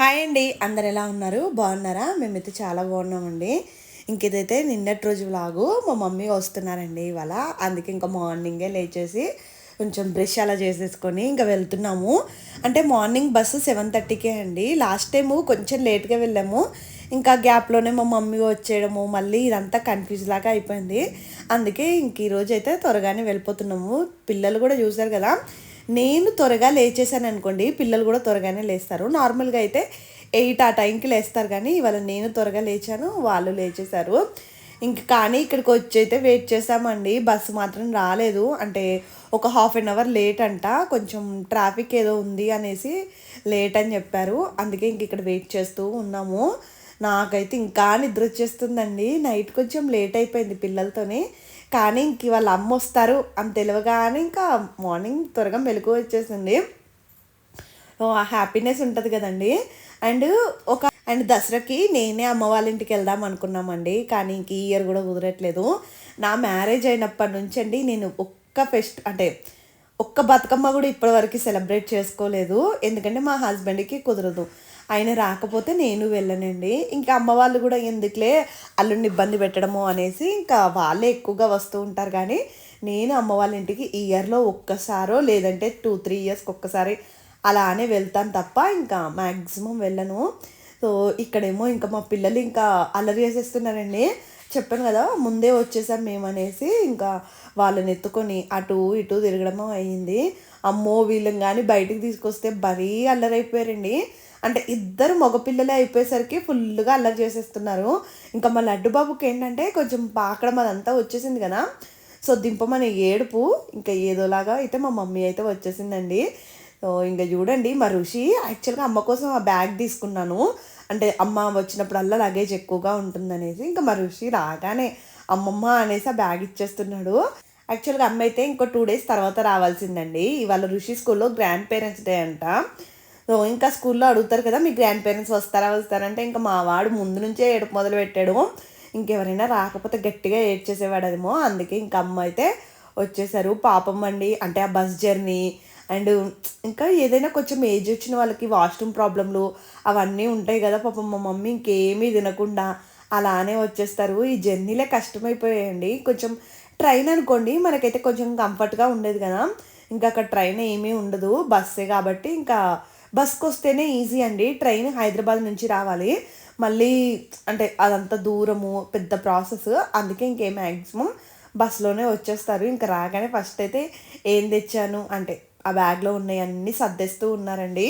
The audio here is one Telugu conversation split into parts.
హాయ్ అండి. అందరు ఎలా ఉన్నారు? బాగున్నారా? మేమైతే చాలా బాగున్నామండి. ఇంక ఇదైతే నిన్నటి రోజు లాగు మా మమ్మీ వస్తున్నారండి ఇవాళ. అందుకే ఇంకా మార్నింగే లేచేసి కొంచెం బ్రష్ అలా చేసేసుకొని ఇంకా వెళ్తున్నాము. అంటే మార్నింగ్ బస్సు సెవెన్ థర్టీకే అండి. లాస్ట్ టైము కొంచెం లేట్గా వెళ్ళాము. ఇంకా గ్యాప్లోనే మా మమ్మీ వచ్చేయడము మళ్ళీ ఇదంతా కన్ఫ్యూజ్ లాగా అయిపోయింది. అందుకే ఇంక ఈరోజు అయితే త్వరగానే వెళ్ళిపోతున్నాము. పిల్లలు కూడా చూసారు కదా. నేను త్వరగా లేచేసాను అనుకోండి పిల్లలు కూడా త్వరగానే లేస్తారు. నార్మల్గా అయితే ఎయిట్ ఆ టైంకి లేస్తారు కానీ ఇవాళ నేను త్వరగా లేచాను వాళ్ళు లేచేశారు. ఇంక కానీ ఇక్కడికి వచ్చి అయితే వెయిట్ చేసామండి బస్సు మాత్రం రాలేదు. అంటే ఒక హాఫ్ అన్ అవర్ లేట్ అంట కొంచెం ట్రాఫిక్ ఏదో ఉంది అనేసి లేట్ అని చెప్పారు. అందుకే ఇంక ఇక్కడ వెయిట్ చేస్తూ ఉన్నాము. నాకైతే ఇంకా నిద్ర వచ్చేస్తుందండి. నైట్ కొంచెం లేట్ అయిపోయింది పిల్లలతోనే. కానీ ఇంక వాళ్ళ అమ్మ వస్తారు. అని తెలియగానే ఇంకా మార్నింగ్ త్వరగా మెలకు వచ్చేసింది. ఆ హ్యాపీనెస్ ఉంటుంది కదండి. అండ్ ఒక అండ్ దసరాకి నేనే అమ్మ వాళ్ళ ఇంటికి వెళ్దాం అనుకున్నామండి. కానీ ఇంక ఈ ఇయర్ కూడా కుదరట్లేదు. నా మ్యారేజ్ అయినప్పటి నుంచి అండి నేను ఒక్క ఫెస్ట్ అంటే ఒక్క బతుకమ్మ కూడా ఇప్పటివరకు సెలబ్రేట్ చేసుకోలేదు. ఎందుకంటే మా హస్బెండ్కి కుదరదు. ఆయన రాకపోతే నేను వెళ్ళనండి. ఇంకా అమ్మ వాళ్ళు కూడా ఎందుకులే అల్లుడిని ఇబ్బంది పెట్టడము అనేసి ఇంకా వాళ్ళే ఎక్కువగా వస్తూ ఉంటారు. కానీ నేను అమ్మ వాళ్ళ ఇంటికి ఇయర్లో ఒక్కసారో లేదంటే టూ త్రీ ఇయర్స్కి ఒక్కసారి అలానే వెళ్తాను తప్ప ఇంకా మ్యాక్సిమం వెళ్ళను. సో ఇక్కడేమో ఇంకా మా పిల్లలు ఇంకా అల్లరి చేసేస్తున్నారండి. చెప్పాను కదా ముందే వచ్చేసాం మేము అనేసి ఇంకా వాళ్ళని ఎత్తుకొని అటు ఇటు తిరగడము అయ్యింది అమ్మో వీళ్ళని కానీ బయటికి తీసుకొస్తే మరీ అల్లరైపోయారండి అంటే ఇద్దరు మగపిల్లలే అయిపోయేసరికి ఫుల్గా అల్లరి చేసేస్తున్నారు. ఇంకా మా లడ్డు బాబుకి ఏంటంటే కొంచెం పాకడం అదంతా వచ్చేసింది కదా. సో దింపమని ఏడుపు ఇంకా ఏదోలాగా అయితే మా మమ్మీ అయితే వచ్చేసిందండి. సో ఇంకా చూడండి మా ఋషి యాక్చువల్గా అమ్మ కోసం ఆ బ్యాగ్ తీసుకున్నాను. అంటే అమ్మ వచ్చినప్పుడల్లా లగేజ్ ఎక్కువగా ఉంటుందనేసి ఇంకా మా ఋషి రాగానే అమ్మమ్మ అనేసి ఆ బ్యాగ్ ఇచ్చేస్తున్నాడు. యాక్చువల్గా అమ్మ అయితే ఇంకో టూ డేస్ తర్వాత రావాల్సిందండి. ఇవాళ ఋషి స్కూల్లో గ్రాండ్ పేరెంట్స్ డే అంట. సో ఇంకా స్కూల్లో అడుగుతారు కదా మీ గ్రాండ్ పేరెంట్స్ వస్తారా వస్తారంటే ఇంకా మా వాడు ముందు నుంచే ఏడుపు మొదలు పెట్టాడు ఇంకెవరైనా రాకపోతే గట్టిగా ఏడ్చేసేవాడు అదేమో అందుకే ఇంకా అమ్మ అయితే వచ్చేసారు. పాపం అండి అంటే ఆ బస్ జర్నీ అండ్ ఇంకా ఏదైనా కొంచెం ఏజ్ వచ్చిన వాళ్ళకి వాష్రూమ్ ప్రాబ్లంలు అవన్నీ ఉంటాయి కదా పాపం. మా మమ్మీ ఇంకేమీ తినకుండా అలానే వచ్చేస్తారు. ఈ జర్నీలే కష్టమైపోయాయండి. కొంచెం ట్రైన్ అనుకోండి మనకైతే కొంచెం కంఫర్ట్గా ఉండేది కదా. ఇంకా అక్కడ ట్రైన్ ఏమీ ఉండదు బస్సే కాబట్టి ఇంకా బస్కి వస్తేనే ఈజీ అండి. ట్రైన్ హైదరాబాద్ నుంచి రావాలి. మళ్ళీ అంటే అదంతా దూరము పెద్ద ప్రాసెస్. అందుకే ఇంకే మ్యాక్సిమం బస్సులోనే వచ్చేస్తారు. ఇంకా రాగానే ఫస్ట్ అయితే ఏం తెచ్చాను అంటే ఆ బ్యాగ్లో ఉన్నాయన్నీ సర్దేస్తూ ఉన్నారండి.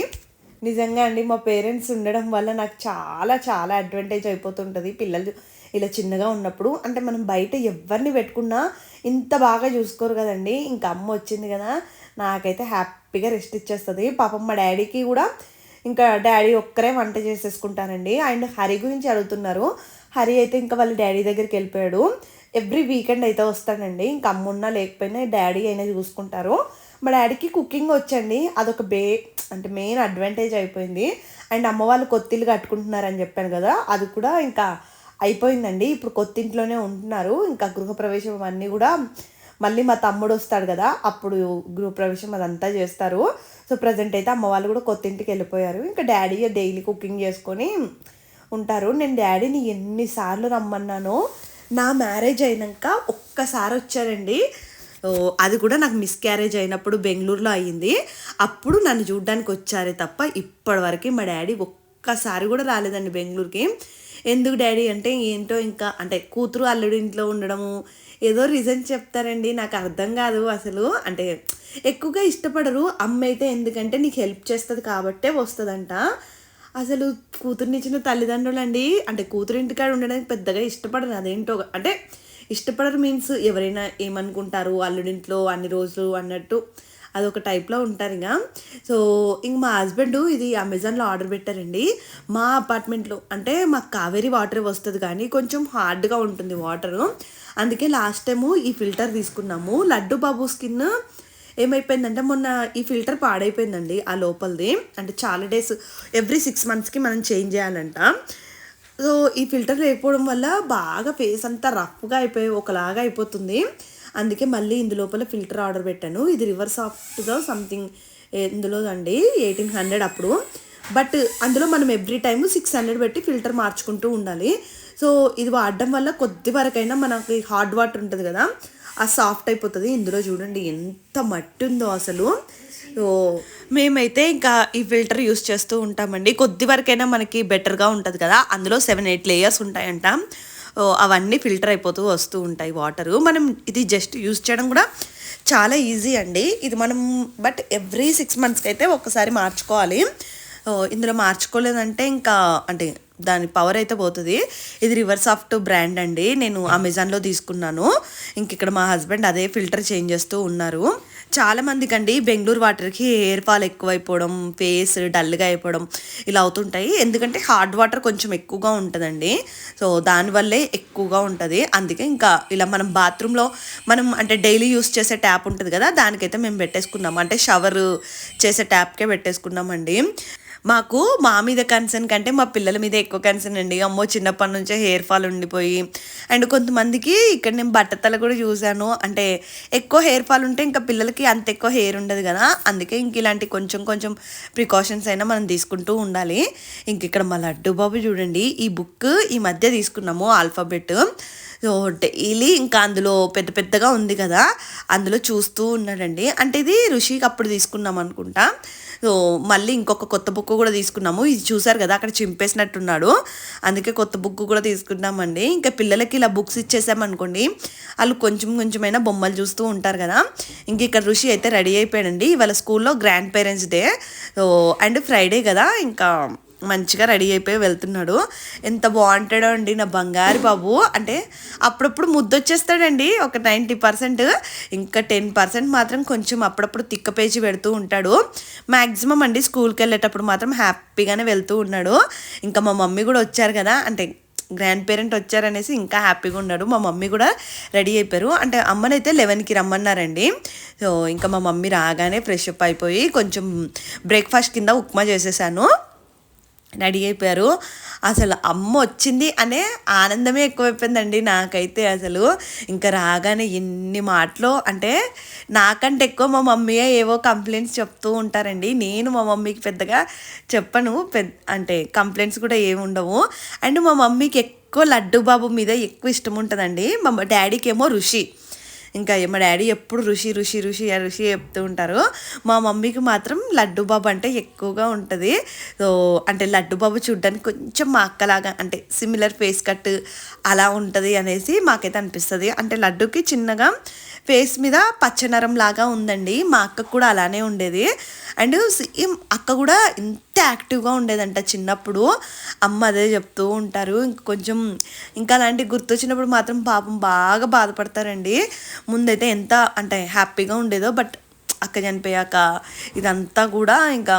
నిజంగా అండి మా పేరెంట్స్ ఉండడం వల్ల నాకు చాలా చాలా అడ్వాంటేజ్ అయిపోతుంటుంది. పిల్లలు ఇలా చిన్నగా ఉన్నప్పుడు అంటే మనం బయట ఎవరిని పెట్టుకున్నా ఇంత బాగా చూసుకోరు కదండి. ఇంకా అమ్మ వచ్చింది కదా నాకైతే హ్యాపీగా రెస్ట్ ఇచ్చేస్తుంది. పాపం మా డాడీకి కూడా ఇంకా డాడీ ఒక్కరే వంట చేసేసుకుంటానండి అండ్ హరి గురించి అడుగుతున్నారు. హరి అయితే ఇంకా వాళ్ళ డాడీ దగ్గరికి వెళ్ళిపోయాడు. ఎవ్రీ వీకెండ్ అయితే వస్తాడండి. ఇంకా అమ్మున్నా లేకపోయినా డాడీ అయినా చూసుకుంటారు. మా డాడీకి కుకింగ్ వచ్చండి. అదొక బే అంటే మెయిన్ అడ్వాంటేజ్ అయిపోయింది. అండ్ అమ్మ వాళ్ళు కొత్తిల్లు కట్టుకుంటున్నారని చెప్పాను కదా అది కూడా ఇంకా అయిపోయిందండి. ఇప్పుడు కొత్తింట్లోనే ఉంటున్నారు. ఇంకా గృహప్రవేశం అవన్నీ కూడా మళ్ళీ మా తమ్ముడు వస్తాడు కదా అప్పుడు గృహప్రవేశం అదంతా చేస్తారు. సో ప్రజెంట్ అయితే అమ్మ వాళ్ళు కూడా కొత్త ఇంటికి వెళ్ళిపోయారు. ఇంకా డాడీ డైలీ కుకింగ్ చేసుకొని ఉంటారు. నేను డాడీని ఎన్నిసార్లు రమ్మన్నానో నా మ్యారేజ్ అయినాక ఒక్కసారి వచ్చారండి అది కూడా నాకు మిస్ క్యారేజ్ అయినప్పుడు బెంగళూరులో అయ్యింది. అప్పుడు నన్ను చూడడానికి వచ్చారే తప్ప ఇప్పటివరకు మా డాడీ ఒక్కసారి కూడా రాలేదండి బెంగళూరుకి. ఎందుకు డాడీ అంటే ఏంటో ఇంకా అంటే కూతురు అల్లుడు ఇంట్లో ఉండడము ఏదో రీజన్ చెప్తారండి. నాకు అర్థం కాదు అసలు. అంటే ఎక్కువగా ఇష్టపడరు. అమ్మ అయితే ఎందుకంటే నీకు హెల్ప్ చేస్తుంది కాబట్టే వస్తుందంట. అసలు కూతురునిచ్చిన తల్లిదండ్రులు అండి అంటే కూతురు ఇంటికాడ ఉండడానికి పెద్దగా ఇష్టపడరు. అదేంటో అంటే ఇష్టపడరు మీన్స్ ఎవరైనా ఏమనుకుంటారు అల్లుడింట్లో అన్ని రోజులు అన్నట్టు అదొక టైప్లో ఉంటారు ఇంకా సో ఇంక మా హస్బెండ్ ఇది అమెజాన్లో ఆర్డర్ పెట్టారండి. మా అపార్ట్మెంట్లో అంటే మాకు కావేరీ వాటర్ వస్తుంది కానీ కొంచెం హార్డ్గా ఉంటుంది వాటరు అందుకే లాస్ట్ టైము ఈ ఫిల్టర్ తీసుకున్నాము. లడ్డు బాబు స్కిన్ ఏమైపోయిందంటే మొన్న ఈ ఫిల్టర్ పాడైపోయిందండి ఆ లోపలిది. అంటే చాలా డేస్ ఎవ్రీ సిక్స్ మంత్స్కి మనం చేంజ్ చేయాలంట. సో ఈ ఫిల్టర్ లేకపోవడం వల్ల బాగా ఫేస్ అంతా రఫ్గా అయిపోయి ఒకలాగా అయిపోతుంది. అందుకే మళ్ళీ ఇందులోపల ఫిల్టర్ ఆర్డర్ పెట్టాను. ఇది రివర్స్ సాఫ్ట్గా సంథింగ్ ఇందులో అండి ఎయిటీన్ హండ్రెడ్ అప్పుడు. బట్ అందులో మనం ఎవ్రీ టైము సిక్స్ హండ్రెడ్ పెట్టి ఫిల్టర్ మార్చుకుంటూ ఉండాలి. సో ఇది వాడడం వల్ల కొద్ది వరకైనా మనకి హార్డ్ వాటర్ ఉంటుంది కదా ఆ సాఫ్ట్ అయిపోతుంది. ఇందులో చూడండి ఎంత మట్టి ఉందో అసలు. సో మేమైతే ఇంకా ఈ ఫిల్టర్ యూస్ చేస్తూ ఉంటామండి. కొద్ది వరకైనా మనకి బెటర్గా ఉంటుంది కదా. అందులో సెవెన్ ఎయిట్ లేయర్స్ ఉంటాయంట. అవన్నీ ఫిల్టర్ అయిపోతూ వస్తూ ఉంటాయి వాటరు. మనం ఇది జస్ట్ యూస్ చేయడం కూడా చాలా ఈజీ అండి. ఇది మనం బట్ ఎవ్రీ సిక్స్ మంత్స్కి అయితే ఒక్కసారి మార్చుకోవాలి. ఇందులో మార్చుకోలేదంటే ఇంకా అంటే దాని పవర్ అయితే పోతుంది. ఇది రివర్ సాఫ్ట్ బ్రాండ్ అండి. నేను అమెజాన్లో తీసుకున్నాను. ఇంక ఇక్కడ మా హస్బెండ్ అదే ఫిల్టర్ చేంజ్ చేస్తూ ఉన్నారు. చాలా మందికి అండి బెంగళూరు వాటర్కి హెయిర్ ఫాల్ ఎక్కువైపోవడం ఫేస్ డల్గా అయిపోవడం ఇలా అవుతుంటాయి. ఎందుకంటే హార్డ్ వాటర్ కొంచెం ఎక్కువగా ఉంటుందండి. సో దానివల్లే ఎక్కువగా ఉంటుంది. అందుకే ఇంకా ఇలా మనం బాత్రూంలో మనం అంటే డైలీ యూస్ చేసే ట్యాప్ ఉంటుంది కదా దానికైతే మేము పెట్టేసుకున్నాం అంటే షవర్ చేసే ట్యాప్కే పెట్టేసుకున్నామండి. మాకు మా మీద కన్సర్న్ కంటే మా పిల్లల మీద ఎక్కువ కన్సర్న్ అండి. అమ్మో చిన్నప్పటి నుంచే హెయిర్ ఫాల్ ఉండిపోయి. అండ్ కొంతమందికి ఇక్కడ నేను బట్టతల కూడా చూశాను. అంటే ఎక్కువ హెయిర్ ఫాల్ ఉంటే ఇంకా పిల్లలకి అంత ఎక్కువ హెయిర్ ఉండదు కదా. అందుకే ఇంక ఇలాంటి కొంచెం కొంచెం ప్రికాషన్స్ అయినా మనం తీసుకుంటూ ఉండాలి. ఇంక ఇక్కడ మా లడ్డు బాబు చూడండి. ఈ బుక్ ఈ మధ్య తీసుకున్నాము ఆల్ఫాబెట్ సో డైలీ ఇంకా అందులో పెద్ద పెద్దగా ఉంది కదా. అందులో చూస్తూ ఉన్నాడండి. అంటే ఇది ఋషికి అప్పుడు తీసుకున్నాం అనుకుంటా. మళ్ళీ ఇంకొక కొత్త బుక్ కూడా తీసుకున్నాము. ఇది చూసారు కదా అక్కడ చింపేసినట్టున్నాడు. అందుకే కొత్త బుక్ కూడా తీసుకున్నామండి. ఇంకా పిల్లలకి ఇలా బుక్స్ ఇచ్చేసామనుకోండి వాళ్ళు కొంచెం కొంచెమైనా బొమ్మలు చూస్తూ ఉంటారు కదా. ఇంక ఇక్కడ ఋషి అయితే రెడీ అయిపోయాడండి. ఇవాళ స్కూల్లో grand parents day. And Friday కదా ఇంకా మంచిగా రెడీ అయిపోయి వెళ్తున్నాడు. ఎంత బాగుంటాడో అండి నా బంగారు బాబు. అంటే అప్పుడప్పుడు ముద్దొచ్చేస్తాడండి ఒక నైంటీ పర్సెంట్. ఇంకా టెన్ పర్సెంట్ మాత్రం కొంచెం అప్పుడప్పుడు తిక్క పేజీ పెడుతూ ఉంటాడు. మ్యాక్సిమం అండి స్కూల్కి వెళ్ళేటప్పుడు మాత్రం హ్యాపీగానే వెళ్తూ ఉన్నాడు. ఇంకా మా మమ్మీ కూడా వచ్చారు కదా. అంటే గ్రాండ్ పేరెంట్ వచ్చారనేసి ఇంకా హ్యాపీగా ఉన్నాడు. మా మమ్మీ కూడా రెడీ అయిపోయారు. అంటే అమ్మనైతే లెవెన్కి రమ్మన్నారండి. సో ఇంకా మా మమ్మీ రాగానే ఫ్రెష్ అప్ అయిపోయి కొంచెం బ్రేక్ఫాస్ట్ కింద ఉప్మా చేసేసాను. రెడీ అయిపోయారు అసలు అమ్మ వచ్చింది అనే ఆనందమే ఎక్కువైపోయిందండి నాకైతే అసలు. ఇంకా రాగానే ఎన్ని మాటలు అంటే నాకంటే ఎక్కువ మా మమ్మీయే ఏవో కంప్లైంట్స్ చెప్తూ ఉంటారండి. నేను మా మమ్మీకి పెద్దగా చెప్పను. పెద్ద అంటే కంప్లైంట్స్ కూడా ఏమి ఉండవు. అండ్ మా మమ్మీకి ఎక్కువ లడ్డు బాబు మీద ఎక్కువ ఇష్టం ఉంటుందండి. మా డాడీకి ఏమో ఋషి. ఇంకా మా డాడీ ఎప్పుడు ఋషి ఋషి ఋషి ఋషి చెప్తూ ఉంటారు. మా మమ్మీకి మాత్రం లడ్డు బాబు అంటే ఎక్కువగా ఉంటుంది. సో అంటే లడ్డు బాబు చూడ్డానికి కొంచెం మా అక్కలాగా అంటే సిమిలర్ ఫేస్ కట్ అలా ఉంటుంది అనేసి మాకైతే అనిపిస్తుంది. అంటే లడ్డుకి చిన్నగా ఫేస్ మీద పచ్చనరం లాగా ఉందండి. మా అక్కకు కూడా అలానే ఉండేది. అండ్ సేమ్ అక్క కూడా ఇంత యాక్టివ్గా ఉండేదంట చిన్నప్పుడు. అమ్మ అదే చెప్తూ ఉంటారు. ఇంక కొంచెం ఇంకా అలాంటి గుర్తొచ్చినప్పుడు మాత్రం పాపం బాగా బాధపడతారండి. ముందైతే ఎంత అంటే హ్యాపీగా ఉండేదో బట్ అక్క చనిపోయాక ఇదంతా కూడా ఇంకా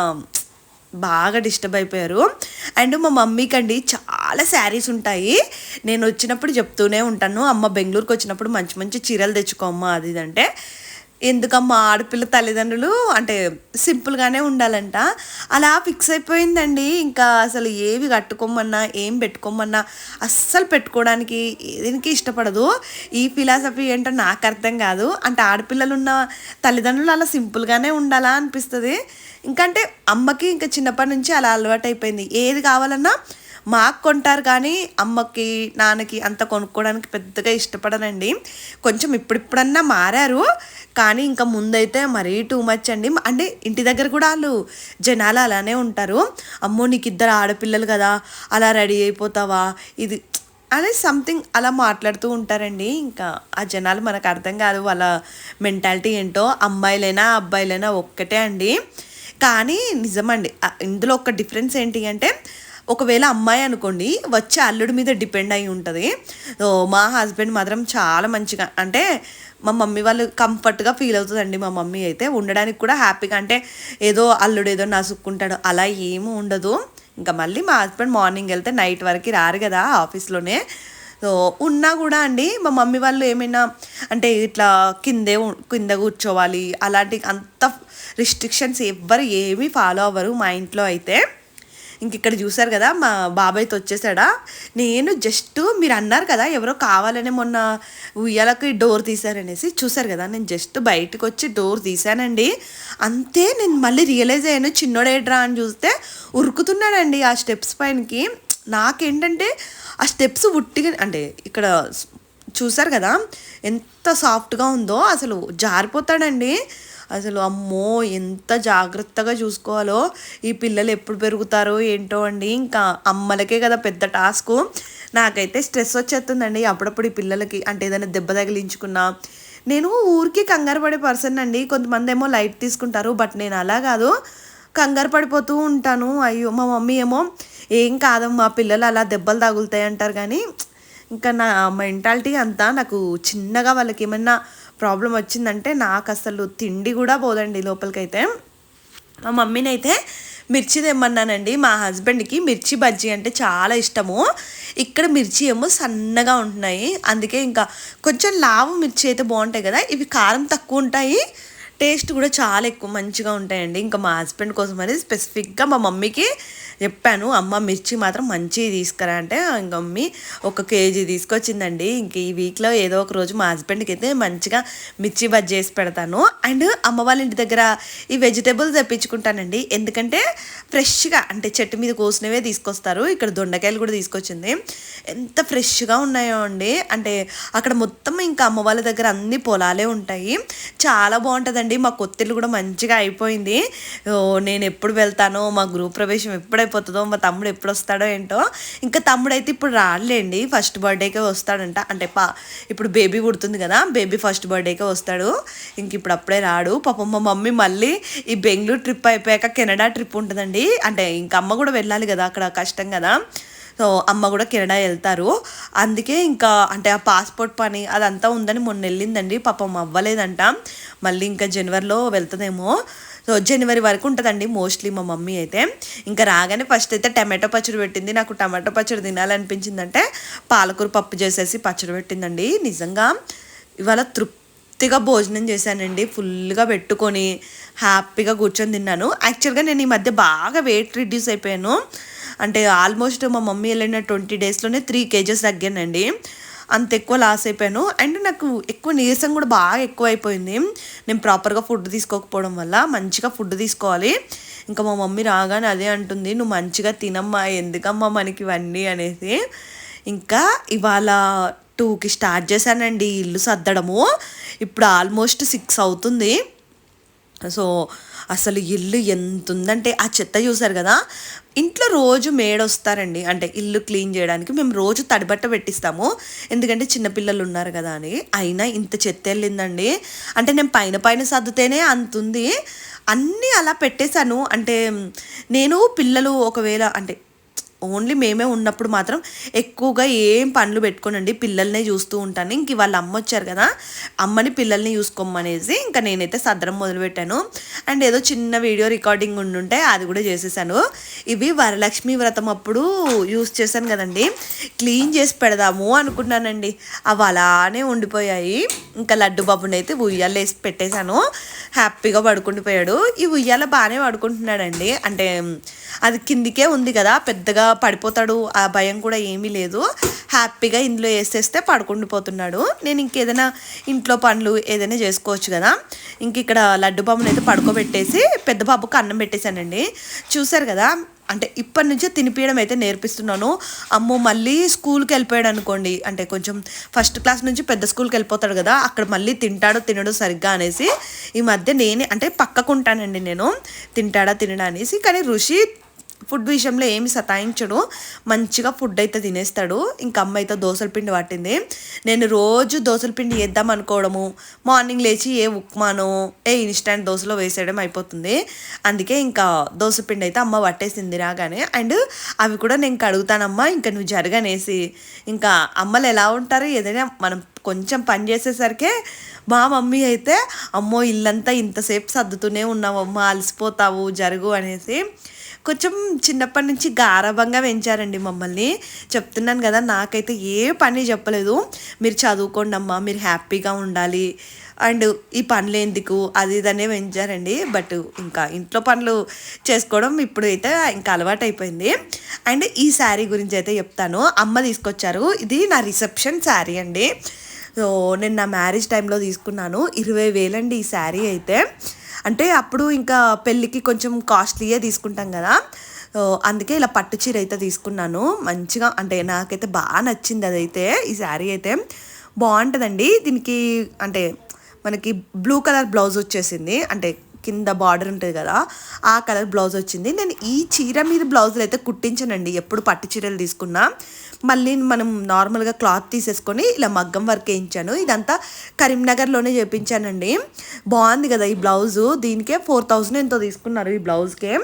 బాగా డిస్టర్బ్ అయిపోయారు. అండ్ మా మమ్మీకి అండి చాలా శారీస్ ఉంటాయి. నేను వచ్చినప్పుడు చెప్తూనే ఉంటాను. అమ్మ బెంగళూరుకి వచ్చినప్పుడు మంచి మంచి చీరలు తెచ్చుకో అమ్మ అది ఇది అంటే. ఎందుకమ్మా ఆడపిల్ల తల్లిదండ్రులు అంటే సింపుల్గానే ఉండాలంట. అలా ఫిక్స్ అయిపోయిందండి. ఇంకా అసలు ఏవి కట్టుకోమన్నా ఏం పెట్టుకోమన్నా అస్సలు పెట్టుకోవడానికి దీనికి ఇష్టపడదు. ఈ ఫిలాసఫీ ఏంటో నాకు అర్థం కాదు. అంటే ఆడపిల్లలు ఉన్న తల్లిదండ్రులు అలా సింపుల్గానే ఉండాలా అనిపిస్తుంది. ఇంకంటే అమ్మకి ఇంకా చిన్నప్పటి నుంచి అలా అలవాటు అయిపోయింది ఏది కావాలన్నా మాకు కొంటారు కానీ అమ్మకి నాన్నకి అంత కొనుక్కోవడానికి పెద్దగా ఇష్టపడనండి. కొంచెం ఇప్పుడిప్పుడన్నా మారారు. కానీ ఇంకా ముందైతే మరీ టూ మచ్ అండి. అంటే ఇంటి దగ్గర కూడా వాళ్ళు జనాలు అలానే ఉంటారు. అమ్మో నీకు ఇద్దరు ఆడపిల్లలు కదా అలా రెడీ అయిపోతావా? ఇది అదే సంథింగ్ అలా మాట్లాడుతూ ఉంటారండి. ఇంకా ఆ జనాలు మనకు అర్థం కాదు వాళ్ళ మెంటాలిటీ ఏంటో. అమ్మాయిలైనా అబ్బాయిలైనా ఒక్కటే అండి. కానీ నిజమండి ఇందులో ఒక డిఫరెన్స్ ఏంటి అంటే ఒకవేళ అమ్మాయి అనుకోండి వచ్చే అల్లుడి మీద డిపెండ్ అయి ఉంటుంది. సో మా హస్బెండ్ మాత్రం చాలా మంచిగా అంటే మా మమ్మీ వాళ్ళు కంఫర్ట్గా ఫీల్ అవుతుందండి మా మమ్మీ అయితే. ఉండడానికి కూడా హ్యాపీగా అంటే ఏదో అల్లుడు ఏదో నసుక్కుంటాడు అలా ఏమీ ఉండదు. ఇంకా మళ్ళీ మా హస్బెండ్ మార్నింగ్ వెళ్తే నైట్ వరకు రారు కదా ఆఫీస్లోనే. సో ఉన్నా కూడా అండి మా మమ్మీ వాళ్ళు ఏమైనా అంటే ఇట్లా కిందే కింద కూర్చోవాలి అలాంటి అంత రిస్ట్రిక్షన్స్ ఎవ్వరు ఏమీ ఫాలో అవ్వరు మా ఇంట్లో అయితే. ఇంక ఇక్కడ చూసారు కదా మా బాబాయ్తో వచ్చేసాడా? నేను జస్ట్ మీరు అన్నారు కదా ఎవరో కావాలనే మొన్న ఉయ్యాలకి డోర్ తీశారనేసి చూసారు కదా నేను జస్ట్ బయటకు వచ్చి డోర్ తీశానండి. అంతే నేను మళ్ళీ రియలైజ్ అయ్యాను చిన్నోడేట్రా అని చూస్తే ఉరుకుతున్నాడండి ఆ స్టెప్స్ పైనకి. నాకేంటంటే ఆ స్టెప్స్ ఉట్టిగా అంటే ఇక్కడ చూసారు కదా ఎంత సాఫ్ట్గా ఉందో అసలు జారిపోతాడండి. అసలు అమ్మో ఎంత జాగ్రత్తగా చూసుకోవాలో. ఈ పిల్లలు ఎప్పుడు పెరుగుతారో ఏంటో అండి. ఇంకా అమ్మలకే కదా పెద్ద టాస్క్. నాకైతే స్ట్రెస్ వచ్చేస్తుందండి. అప్పుడప్పుడు ఈ పిల్లలకి అంటే ఏదైనా దెబ్బ తగిలించుకున్నా. నేను ఊరికి కంగారు పడే పర్సన్ అండి. కొంతమంది ఏమో లైట్ తీసుకుంటారు బట్ నేను అలా కాదు. కంగారు పడిపోతూ ఉంటాను. అయ్యో మా మమ్మీ ఏమో ఏం కాదమ్మా పిల్లలు అలా దెబ్బలు తగులుతాయి అంటారు. కానీ ఇంకా నా మెంటాలిటీ అంతా నాకు చిన్నగా వాళ్ళకి ఏమన్నా ప్రాబ్లం వచ్చిందంటే నాకు అసలు తిండి కూడా పోదండి లోపలికైతే. మా మమ్మీని అయితే మిర్చి తెమ్మన్నానండి. మా హస్బెండ్కి మిర్చి బజ్జీ అంటే చాలా ఇష్టము. ఇక్కడ మిర్చి ఏమో సన్నగా ఉంటున్నాయి. అందుకే ఇంకా కొంచెం లావు మిర్చి అయితే బాగుంటాయి కదా ఇవి కారం తక్కువ ఉంటాయి. టేస్ట్ కూడా చాలా ఎక్కువ మంచిగా ఉంటాయండి. ఇంకా మా హస్బెండ్ కోసం అనేది స్పెసిఫిక్గా మా మమ్మీకి చెప్పాను అమ్మ మిర్చి మాత్రం మంచివి తీసుకురా అంటే ఇంక మమ్మీ ఒక కేజీ తీసుకొచ్చిందండి. ఇంక ఈ వీక్లో ఏదో ఒక రోజు మా హస్బెండ్కి అయితే మంచిగా మిర్చి బజ్జీ చేసి పెడతాను. అండ్ అమ్మ వాళ్ళ ఇంటి దగ్గర ఈ వెజిటేబుల్స్ తెప్పించుకుంటానండి. ఎందుకంటే ఫ్రెష్గా అంటే చెట్టు మీద కోసినవే తీసుకొస్తారు. ఇక్కడ దొండకాయలు కూడా తీసుకొచ్చింది. ఎంత ఫ్రెష్గా ఉన్నాయో అండి. అంటే అక్కడ మొత్తం ఇంకా అమ్మ వాళ్ళ దగ్గర అన్ని పొలాలే ఉంటాయి. చాలా బాగుంటుందండి. మా కొత్తిల్లు కూడా మంచిగా అయిపోయింది. నేను ఎప్పుడు వెళ్తానో మా గృహప్రవేశం ప్రవేశం అయిపోతుందో మా తమ్ముడు ఎప్పుడు వస్తాడో ఏంటో. ఇంకా తమ్ముడు అయితే ఇప్పుడు రాలేండి ఫస్ట్ బర్త్డేకే వస్తాడంట. అంటే పా ఇప్పుడు బేబీ పుడుతుంది కదా బేబీ ఫస్ట్ బర్త్డేకే వస్తాడు. ఇంక ఇప్పుడు అప్పుడే రాడు. పాపం మా మమ్మీ మళ్ళీ ఈ బెంగళూరు ట్రిప్ అయిపోయాక కెనడా ట్రిప్ ఉంటుందండి. అంటే ఇంక అమ్మ కూడా వెళ్ళాలి కదా అక్కడ కష్టం కదా. సో అమ్మ కూడా కెనడా వెళ్తారు. అందుకే ఇంకా అంటే ఆ పాస్పోర్ట్ పని అదంతా ఉందని మొన్న వెళ్ళిందండి. పాపం అవ్వలేదంట. మళ్ళీ ఇంకా జనవరిలో వెళ్తుందేమో. సో జనవరి వరకు ఉంటుందండి మోస్ట్లీ మా మమ్మీ అయితే. ఇంకా రాగానే ఫస్ట్ అయితే టమాటో పచ్చడి పెట్టింది. నాకు టమాటో పచ్చడి తినాలనిపించిందంటే పాలకూర పప్పు చేసేసి పచ్చడి పెట్టిందండి. నిజంగా ఇవాళ తృప్తిగా భోజనం చేశానండి. ఫుల్గా పెట్టుకొని హ్యాపీగా కూర్చొని తిన్నాను. యాక్చువల్గా నేను ఈ మధ్య బాగా వెయిట్ రిడ్యూస్ అయిపోయాను. అంటే ఆల్మోస్ట్ మా మమ్మీ వెళ్ళిన ట్వంటీ డేస్లోనే త్రీ కేజెస్ తగ్గానండి. అంత ఎక్కువ లాస్ అయిపోయాను. అండ్ నాకు ఎక్కువ నీరసం కూడా బాగా ఎక్కువ అయిపోయింది నేను ప్రాపర్గా ఫుడ్ తీసుకోకపోవడం వల్ల మంచిగా ఫుడ్ తీసుకోవాలి. ఇంకా మా మమ్మీ రాగానే అదే అంటుంది నువ్వు మంచిగా తినమ్మా ఎందుకమ్మా మనకి ఇవన్నీ? అనేసి. ఇంకా ఇవాళ టూకి స్టార్ట్ చేశానండి. ఇల్లు సర్దడము. ఇప్పుడు ఆల్మోస్ట్ సిక్స్ అవుతుంది. సో అసలు ఇల్లు ఎంత ఉందంటే ఆ చెత్త చూసారు కదా? ఇంట్లో రోజు మేడొస్తారండి. అంటే ఇల్లు క్లీన్ చేయడానికి మేము రోజు తడిబట్ట పెట్టిస్తాము. ఎందుకంటే చిన్నపిల్లలు ఉన్నారు కదా అని. అయినా ఇంత చెత్త వెళ్ళిందండి అంటే నేను పైన పైన సర్దుతేనే అంత ఉంది అన్నీ అలా పెట్టేశాను. అంటే నేను పిల్లలు ఒకవేళ అంటే ఓన్లీ మేమే ఉన్నప్పుడు మాత్రం ఎక్కువగా ఏం పనులు పెట్టుకోనండి. పిల్లల్నే చూస్తూ ఉంటాను. ఇంక వాళ్ళ అమ్మ వచ్చారు కదా అమ్మని పిల్లల్ని చూసుకోమనేసి ఇంకా నేనైతే సద్రం మొదలుపెట్టాను. అండ్ ఏదో చిన్న వీడియో రికార్డింగ్ ఉండుంటే అది కూడా చేసేసాను. ఇవి వరలక్ష్మి వ్రతం అప్పుడు యూస్ చేశాను కదండి. క్లీన్ చేసి పెడదాము అనుకున్నానండి. అవి అలానే ఉండిపోయాయి. ఇంకా లడ్డు బాబుని అయితే ఉయ్యాలు వేసి పెట్టేశాను. హ్యాపీగా పడుకుండిపోయాడు. ఈ ఉయ్యాల బాగానే పడుకుంటున్నాడండి. అంటే అది కిందికే ఉంది కదా పెద్దగా పడిపోతాడు ఆ భయం కూడా ఏమీ లేదు. హ్యాపీగా ఇందులో వేసేస్తే పడుకుండిపోతున్నాడు. నేను ఇంకేదైనా ఇంట్లో పనులు ఏదైనా చేసుకోవచ్చు కదా. ఇంక ఇక్కడ లడ్డు బాబుని అయితే పడుకోబెట్టేసి పెద్ద బాబుకు అన్నం పెట్టేశానండి. చూశారు కదా అంటే ఇప్పటి నుంచే తినిపించడం అయితే నేర్పిస్తున్నాను. అమ్మో మళ్ళీ స్కూల్కి వెళ్ళిపోయాడు అనుకోండి. అంటే కొంచెం ఫస్ట్ క్లాస్ నుంచి పెద్ద స్కూల్కి వెళ్ళిపోతాడు కదా అక్కడ మళ్ళీ తింటాడో తినడో సరిగ్గా అనేసి ఈ మధ్య నేనే అంటే పక్కకుంటానండి నేను. తింటాడా తినడా అనేసి కానీ ఋషి ఫుడ్ విషయంలో ఏమి సతాయించడు. మంచిగా ఫుడ్ అయితే తినేస్తాడు. ఇంకా అమ్మ అయితే దోసల పిండి పట్టింది నేను రోజు దోసల పిండి వేద్దాం అనుకోవడము. మార్నింగ్ లేచి ఏ ఉప్మానో ఏ ఇన్స్టాంట్ దోశలో వేసేయడం అయిపోతుంది. అందుకే ఇంకా దోశ పిండి అయితే అమ్మ పట్టేసింది రాగానే. అండ్ అవి కూడా నేను కడుగుతానమ్మా ఇంకా నువ్వు జరగనేసి. ఇంకా అమ్మలు ఎలా ఉంటారు? ఏదైనా మనం కొంచెం పని చేసేసరికే మా మమ్మీ అయితే అమ్మో ఇల్లంతా ఇంతసేపు సర్దుతూనే ఉన్నావమ్మా అలసిపోతావు జరుగు అనేసి. కొంచెం చిన్నప్పటి నుంచి గారభంగా పెంచారండి మమ్మల్ని. చెప్తున్నాను కదా నాకైతే ఏ పని చెప్పలేదు. మీరు చదువుకోండి అమ్మా మీరు హ్యాపీగా ఉండాలి. అండ్ ఈ పనులు ఎందుకు? అది ఇదనే పెంచారండి. బట్ ఇంకా ఇంట్లో పనులు చేసుకోవడం ఇప్పుడు అయితే ఇంకా అలవాటు అయిపోయింది. అండ్ ఈ శారీ గురించి అయితే చెప్తాను. అమ్మ తీసుకొచ్చారు. ఇది నా రిసెప్షన్ శారీ అండి. సో నేను నా మ్యారేజ్ టైంలో తీసుకున్నాను. ఇరవై వేలండి ఈ శారీ అయితే. అంటే అప్పుడు ఇంకా పెళ్ళికి కొంచెం కాస్ట్లీయే తీసుకుంటాం కదా. అందుకే ఇలా పట్టు చీర అయితే తీసుకున్నాను. మంచిగా అంటే నాకైతే బాగా నచ్చింది అదైతే ఈ శారీ అయితే. బాగుంటుందండి. దీనికి అంటే మనకి బ్లూ కలర్ బ్లౌజ్ వచ్చేసింది. అంటే కింద బార్డర్ ఉంటుంది కదా ఆ కలర్ బ్లౌజ్ వచ్చింది. నేను ఈ చీర మీద బ్లౌజులు అయితే కుట్టించానండి. ఎప్పుడు పట్టు చీరలు తీసుకున్నా. మళ్ళీ మనం నార్మల్గా క్లాత్ తీసేసుకొని ఇలా మగ్గం వర్క్ వేయించాను. ఇదంతా కరీంనగర్లోనే చేపించానండి. బాగుంది కదా ఈ బ్లౌజు. దీనికే ఫోర్ థౌజండ్ ఎంతో తీసుకున్నారు ఈ బ్లౌజ్కే.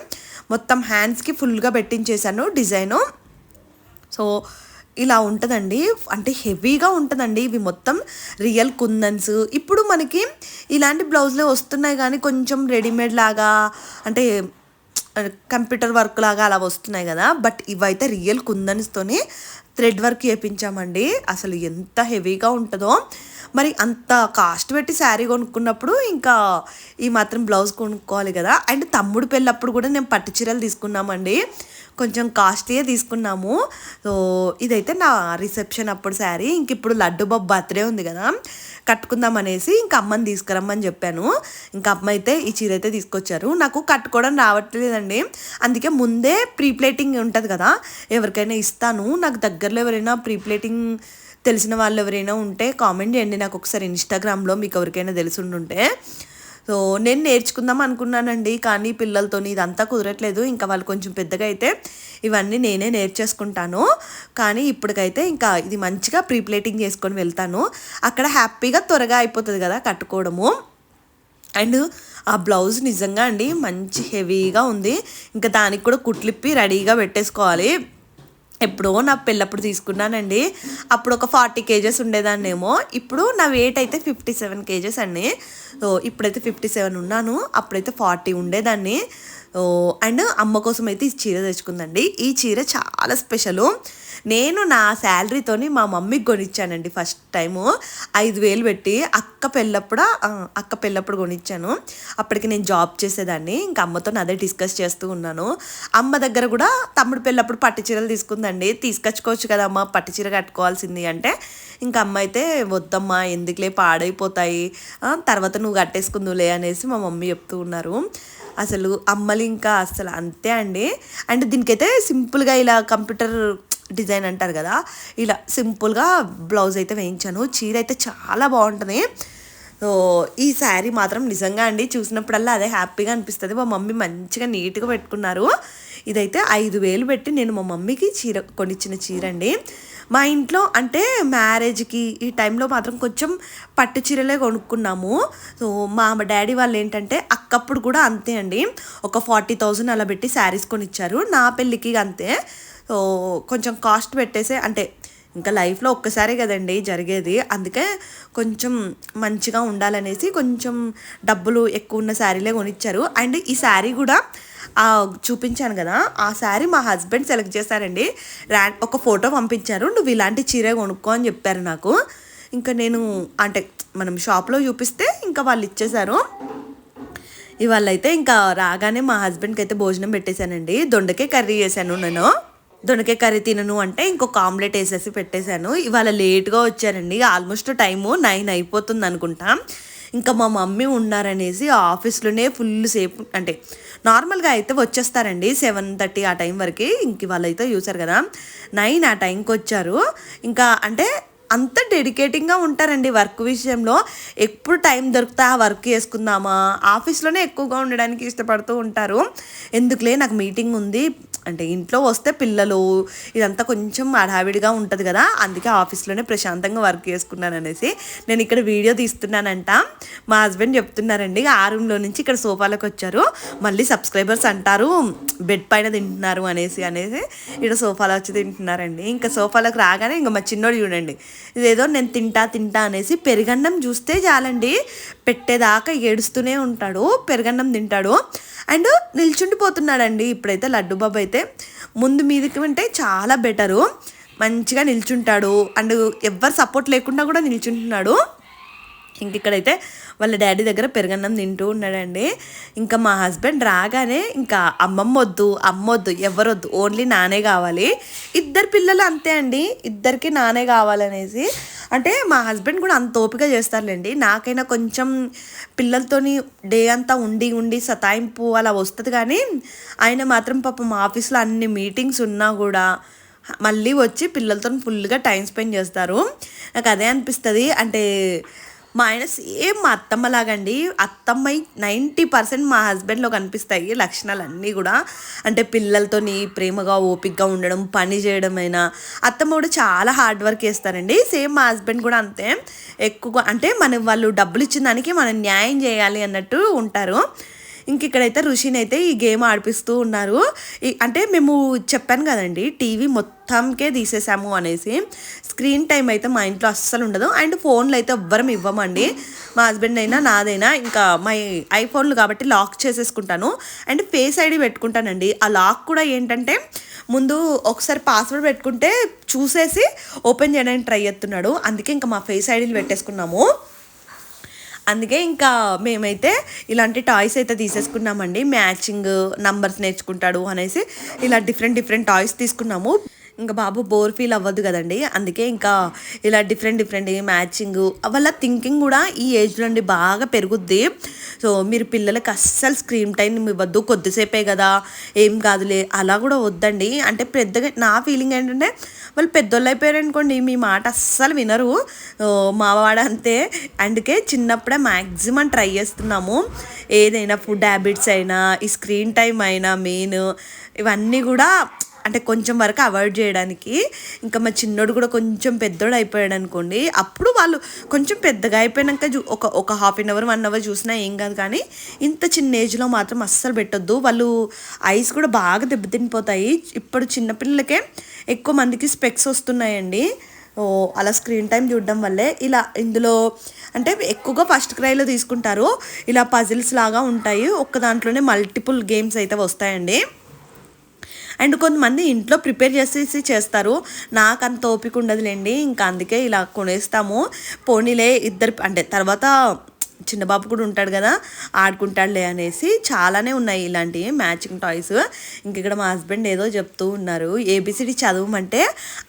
మొత్తం హ్యాండ్స్కి ఫుల్గా పెట్టించేశాను డిజైను. సో ఇలా ఉంటుందండి. అంటే హెవీగా ఉంటుందండి. ఇవి మొత్తం రియల్ కుందన్స్. ఇప్పుడు మనకి ఇలాంటి బ్లౌజ్లే వస్తున్నాయి కానీ కొంచెం రెడీమేడ్ లాగా అంటే కంప్యూటర్ వర్క్ లాగా అలా వస్తున్నాయి కదా. బట్ ఇవైతే రియల్ కుందన్స్తోనే థ్రెడ్ వర్క్ చేయించామండి అసలు ఎంత హెవీగా ఉంటుందో. మరి అంత కాస్ట్ పెట్టి శారీ కొనుక్కున్నప్పుడు ఇంకా ఈ మాత్రం బ్లౌజ్ కొనుక్కోవాలి కదా. అండ్ తమ్ముడు పెళ్ళప్పుడు కూడా నేను పట్టు చీరలు తీసుకున్నామండి. కొంచెం కాస్ట్లీయే తీసుకున్నాము. సో ఇదైతే నా రిసెప్షన్ అప్పుడు శారీ. ఇంక ఇప్పుడు లడ్డు బాబు బర్త్డే ఉంది కదా కట్టుకుందాం అనేసి ఇంకా అమ్మని తీసుకురమ్మని చెప్పాను. ఇంకా అమ్మ అయితే ఈ చీర అయితే తీసుకొచ్చారు. నాకు కట్టుకోవడం రావట్లేదండి. అందుకే ముందే ప్రీ ప్లేటింగ్ ఉంటుంది కదా ఎవరికైనా ఇస్తాను. నాకు దగ్గరలో ఎవరైనా ప్రీ ప్లేటింగ్ తెలిసిన వాళ్ళు ఎవరైనా ఉంటే కామెంట్ చేయండి. నాకు ఒకసారి ఇన్స్టాగ్రామ్లో మీకు ఎవరికైనా తెలిసి ఉంటుంటే సో నేను నేర్చుకుందాం అనుకున్నానండి కానీ పిల్లలతోని ఇదంతా కుదరట్లేదు. ఇంకా వాళ్ళు కొంచెం పెద్దగా అయితే ఇవన్నీ నేనే నేర్చేసుకుంటాను. కానీ ఇప్పటికైతే ఇంకా ఇది మంచిగా ప్రీ ప్లేటింగ్ చేసుకొని వెళ్తాను. అక్కడ హ్యాపీగా త్వరగా అయిపోతుంది కదా కట్టుకోవడము. అండ్ ఆ బ్లౌజ్ నిజంగా అండి మంచి హెవీగా ఉంది. ఇంకా దానికి కూడా కుట్లిప్పి రెడీగా పెట్టేసుకోవాలి. ఎప్పుడో నా పెళ్ళప్పుడు తీసుకున్నానండి. అప్పుడు ఒక ఫార్టీ కేజెస్ ఉండేదాన్నేమో. ఇప్పుడు నా వెయిట్ అయితే ఫిఫ్టీ సెవెన్ కేజెస్ అండి. సో ఇప్పుడైతే ఫిఫ్టీ సెవెన్ ఉన్నాను. అప్పుడైతే ఫార్టీ ఉండేదాన్ని. అండ్ అమ్మ కోసం అయితే ఈ చీర తెచ్చుకుందండి. ఈ చీర చాలా స్పెషలు నేను నా శాలరీతోని మా మమ్మీకి కొనిచ్చానండి ఫస్ట్ టైము. ఐదు వేలు పెట్టి అక్క పెళ్ళప్పుడు అక్క పెళ్ళప్పుడు కొనిచ్చాను. అప్పటికి నేను జాబ్ చేసేదాన్ని. ఇంకా అమ్మతో అదే డిస్కస్ చేస్తూ ఉన్నాను. అమ్మ దగ్గర కూడా తమ్ముడు పెళ్ళప్పుడు పట్టు చీరలు తీసుకుందండి. తీసుకొచ్చుకోవచ్చు కదా అమ్మ పట్టు చీర కట్టుకోవాల్సింది అంటే. ఇంకా అమ్మ అయితే వద్దమ్మా ఎందుకులే పాడైపోతాయి? తర్వాత నువ్వు కట్టేసుకుందులే అనేసి మా మమ్మీ చెప్తూ ఉన్నారు. అసలు అమ్మలు ఇంకా అసలు అంతే అండి. అండ్ దీనికైతే సింపుల్గా ఇలా కంప్యూటర్ డిజైన్ అంటారు కదా. ఇలా సింపుల్గా బ్లౌజ్ అయితే వేయించాను. చీర అయితే చాలా బాగుంటుంది. సో ఈ శారీ మాత్రం నిజంగా అండి చూసినప్పుడల్లా అదే హ్యాపీగా అనిపిస్తుంది. మా మమ్మీ మంచిగా నీట్గా పెట్టుకున్నారు. ఇదైతే ఐదు వేలు పెట్టి నేను మా మమ్మీకి చీర కొనిచ్చిన చీర అండి. మా ఇంట్లో అంటే మ్యారేజ్కి ఈ టైంలో మాత్రం కొంచెం పట్టు చీరలే కొనుక్కున్నాము. సో మా డాడీ వాళ్ళు ఏంటంటే అక్కప్పుడు కూడా అంతే అండి. ఒక ఫార్టీ థౌజండ్ అలా పెట్టి శారీస్ కొనిచ్చారు. నా పెళ్ళికి అంతే. కొంచెం కాస్ట్ పెట్టేసే అంటే ఇంకా లైఫ్లో ఒక్కసారే కదండి జరిగేది. అందుకే కొంచెం మంచిగా ఉండాలనేసి కొంచెం డబ్బులు ఎక్కువ ఉన్న శారీలే కొనిచ్చారు. అండ్ ఈ శారీ కూడా చూపించాను కదా ఆ శారీ మా హస్బెండ్ సెలెక్ట్ చేశారండి. రా ఒక ఫోటో పంపించారు. నువ్వు ఇలాంటి చీర కొనుక్కో అని చెప్పారు నాకు. ఇంకా నేను అంటే మనం షాప్లో చూపిస్తే ఇంకా వాళ్ళు ఇచ్చేశారు. ఇవాళ అయితే ఇంకా రాగానే మా హస్బెండ్కి అయితే భోజనం పెట్టేశానండి. దొండకే కర్రీ చేశాను నేను. దొండకాయ కర్రీ తినను అంటే ఇంకొక ఆమ్లెట్ వేసేసి పెట్టేశాను. ఇవాళ లేట్గా వచ్చారండి. ఆల్మోస్ట్ టైము నైన్ అయిపోతుంది అనుకుంటా. ఇంకా మా మమ్మీ ఉన్నారనేసి ఆఫీస్లోనే ఫుల్ సేపు అంటే నార్మల్గా అయితే వచ్చేస్తారండి సెవెన్ థర్టీ ఆ టైం వరకు. ఇంక వాళ్ళైతే చూసారు కదా నైన్ ఆ టైంకి వచ్చారు. ఇంకా అంటే అంత డెడికేటింగ్గా ఉంటారండి వర్క్ విషయంలో. ఎప్పుడు టైం దొరికితే ఆ వర్క్ చేసుకుందామా? ఆఫీస్లోనే ఎక్కువగా ఉండడానికి ఇష్టపడుతూ ఉంటారు. ఎందుకులే నాకు మీటింగ్ ఉంది. అంటే ఇంట్లో వస్తే పిల్లలు ఇదంతా కొంచెం హడావిడిగా ఉంటుంది కదా అందుకే ఆఫీస్లోనే ప్రశాంతంగా వర్క్ చేసుకున్నాను అనేసి నేను ఇక్కడ వీడియో తీస్తున్నానంట. మా హస్బెండ్ చెప్తున్నారండి ఆ రూమ్లో నుంచి ఇక్కడ సోఫాలకు వచ్చారు మళ్ళీ సబ్స్క్రైబర్స్ అంటారు బెడ్ పైన తింటున్నారు అనేసి అనేసి ఇక్కడ సోఫాలో వచ్చి తింటున్నారండి. ఇంకా సోఫాలకు రాగానే ఇంకా మా చిన్నోడు చూడండి ఇదేదో నేను తింటా తింటా అనేసి పెరుగన్నం చూస్తే చాలండి పెట్టేదాకా ఏడుస్తూనే ఉంటాడు పెరగన్నం తింటాడు. అండ్ నిల్చుండిపోతున్నాడండి ఇప్పుడైతే లడ్డు బాబు అయితే. ముందు మీదకి అంటే చాలా బెటరు. మంచిగా నిల్చుంటాడు. అండ్ ఎవ్వరు సపోర్ట్ లేకుండా కూడా నిల్చుంటున్నాడు. ఇంక ఇక్కడైతే వాళ్ళ డాడీ దగ్గర పెరగన్నం తింటూ ఉన్నాడండి. ఇంకా మా హస్బెండ్ రాగానే ఇంకా అమ్మమ్మ వద్దు అమ్మొద్దు ఎవరొద్దు ఓన్లీ నానే కావాలి. ఇద్దరు పిల్లలు అంతే అండి. ఇద్దరికి నానే కావాలనేసి అంటే మా హస్బెండ్ కూడా అంత ఓపిక చేస్తారులేండి. నాకైనా కొంచెం పిల్లలతోని డే అంతా ఉండి ఉండి సతాయింపు అలా వస్తుంది కానీ ఆయన మాత్రం పాపం ఆఫీస్లో అన్ని మీటింగ్స్ ఉన్నా కూడా మళ్ళీ వచ్చి పిల్లలతో ఫుల్గా టైం స్పెండ్ చేస్తారు. నాకు అదే అనిపిస్తుంది. అంటే మా ఆయన సేమ్ మా అత్తమ్మ లాగండి అత్తమ్మ నైంటీ పర్సెంట్ మా హస్బెండ్లో కనిపిస్తాయి లక్షణాలు అన్నీ కూడా. అంటే పిల్లలతోని ప్రేమగా ఓపిక్గా ఉండడం పని చేయడం అయినా అత్తమ్మ కూడా చాలా హార్డ్ వర్క్ చేస్తారండి. సేమ్ మా హస్బెండ్ కూడా అంతే. ఎక్కువ అంటే మన వాళ్ళు డబ్బులు ఇచ్చిన దానికి మనం న్యాయం చేయాలి అన్నట్టు ఉంటారు. ఇంక ఇక్కడైతే ఋషిని అయితే ఈ గేమ్ ఆడిపిస్తూ ఉన్నారు. అంటే మేము చెప్పాను కదండి టీవీ మొత్తంకే తీసేసాము అనేసి. స్క్రీన్ టైం అయితే మా ఇంట్లో అస్సలు ఉండదు. అండ్ ఫోన్లు అయితే ఎవ్వరం ఇవ్వమండి. మా హస్బెండ్ అయినా నాదైనా ఇంకా మై ఐఫోన్లు కాబట్టి లాక్ చేసేసుకుంటాను. అండ్ ఫేస్ ఐడి పెట్టుకుంటానండి. ఆ లాక్ కూడా ఏంటంటే ముందు ఒకసారి పాస్వర్డ్ పెట్టుకుంటే చూసేసి ఓపెన్ చేయడానికి ట్రై చేస్తున్నాడు. అందుకే ఇంకా మా ఫేస్ ఐడీలు పెట్టేసుకున్నాము. అందుకే ఇంకా మేమైతే ఇలాంటి టాయ్స్ అయితే తీసేసుకున్నామండి. మ్యాచింగ్ నంబర్స్ నేర్చుకుంటాడు అనేసి ఇలా డిఫరెంట్ డిఫరెంట్ టాయ్స్ తీసుకున్నాము. ఇంకా బాబు బోర్ ఫీల్ అవ్వద్దు కదండి. అందుకే ఇంకా ఇలా డిఫరెంట్ డిఫరెంట్ మ్యాచింగ్ వాళ్ళ థింకింగ్ కూడా ఈ ఏజ్లో అండి బాగా పెరుగుద్ది. సో మీరు పిల్లలకి అస్సలు స్క్రీన్ టైం ఇవ్వద్దు. కొద్దిసేపే కదా ఏం కాదులే అలా కూడా వద్దండి. అంటే పెద్దగా నా ఫీలింగ్ ఏంటంటే వాళ్ళు పెద్దోళ్ళు అయిపోయారు అనుకోండి మీ మాట అస్సలు వినరు. మావాడ అంతే. అందుకే చిన్నప్పుడే మ్యాక్సిమం ట్రై చేస్తున్నాము. ఏదైనా ఫుడ్ హ్యాబిట్స్ అయినా ఈ స్క్రీన్ టైం అయినా మెయిన్ ఇవన్నీ కూడా అంటే కొంచెం వరకు అవాయిడ్ చేయడానికి. ఇంకా మా చిన్నోడు కూడా కొంచెం పెద్దోడు అయిపోయాడు అనుకోండి అప్పుడు వాళ్ళు కొంచెం పెద్దగా అయిపోయాక ఒక ఒక half an hour one hour చూసినా ఏం కాదు కానీ ఇంత చిన్న ఏజ్లో మాత్రం అస్సలు పెట్టొద్దు. వాళ్ళు ఐస్ కూడా బాగా దెబ్బతినిపోతాయి. ఇప్పుడు చిన్నపిల్లలకే ఎక్కువ మందికి స్పెక్స్ వస్తున్నాయండి. అలా స్క్రీన్ టైం చూడడం వల్లే ఇలా ఇందులో అంటే ఎక్కువగా ఫస్ట్ క్రైలో తీసుకుంటారు. ఇలా పజిల్స్ లాగా ఉంటాయి. ఒక్క దాంట్లోనే మల్టిపుల్ గేమ్స్ అయితే వస్తాయండి. అండ్ కొంతమంది ఇంట్లో ప్రిపేర్ చేసేసి చేస్తారు. నాకు అంత ఓపిక ఉండదులేండి. ఇంకా అందుకే ఇలా కొనేస్తాము. పోనీలే ఇద్దరు అంటే తర్వాత చిన్నబాబు కూడా ఉంటాడు కదా ఆడుకుంటాడులే అనేసి చాలానే ఉన్నాయి ఇలాంటివి మ్యాచింగ్ టాయ్స్. ఇంక ఇక్కడ మా హస్బెండ్ ఏదో చెప్తూ ఉన్నారు. ఏబిసిడి చదవమంటే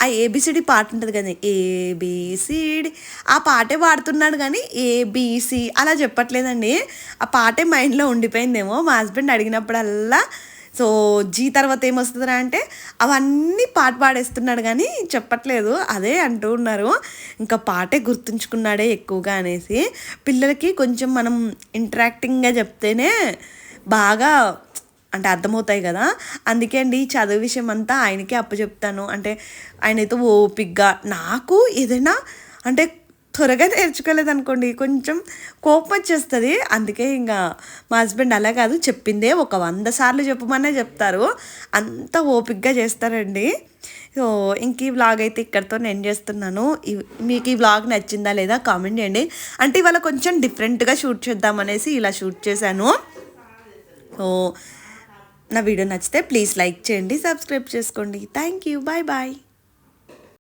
ఆ ఏబిసిడి పాట ఉంటుంది కదా ఏబిసిడి. ఆ పాటే పాడుతున్నాడు కానీ ఏబిసి అలా చెప్పట్లేదండి. ఆ పాటే మైండ్లో ఉండిపోయిందేమో. మా హస్బెండ్ అడిగినప్పుడల్లా సో జీ తర్వాత ఏమొస్తుందిరా అంటే అవన్నీ పాట పాడేస్తున్నాడు కానీ చెప్పట్లేదు. అదే అంటూ ఉన్నారు. ఇంకా పాటే గుర్తుంచుకున్నాడే ఎక్కువగా అనేసి. పిల్లలకి కొంచెం మనం ఇంటరాక్టింగ్గా చెప్తేనే బాగా అంటే అర్థమవుతాయి కదా. అందుకే అండి చదువు విషయం అంతా ఆయనకే అప్పచెప్తాను. అంటే ఆయనైతే ఓపిగ్గా నాకు ఏదైనా అంటే త్వరగా నేర్చుకోలేదు అనుకోండి కొంచెం కోపం వచ్చేస్తుంది అందుకే ఇంకా మా హస్బెండ్ అలా కాదు చెప్పిందే ఒక వంద సార్లు చెప్పమనే చెప్తారు. అంత ఓపిక్గా చేస్తారండి. సో ఇంక ఈ వ్లాగ్ అయితే ఇక్కడితో నేను చేస్తున్నాను. మీకు ఈ వ్లాగ్ నచ్చిందా లేదా కామెంట్ చేయండి. అంటే ఇవాళ కొంచెం డిఫరెంట్గా షూట్ చేద్దామనేసి ఇలా షూట్ చేశాను. సో నా వీడియో నచ్చితే ప్లీజ్ లైక్ చేయండి సబ్స్క్రైబ్ చేసుకోండి. Thank you bye bye.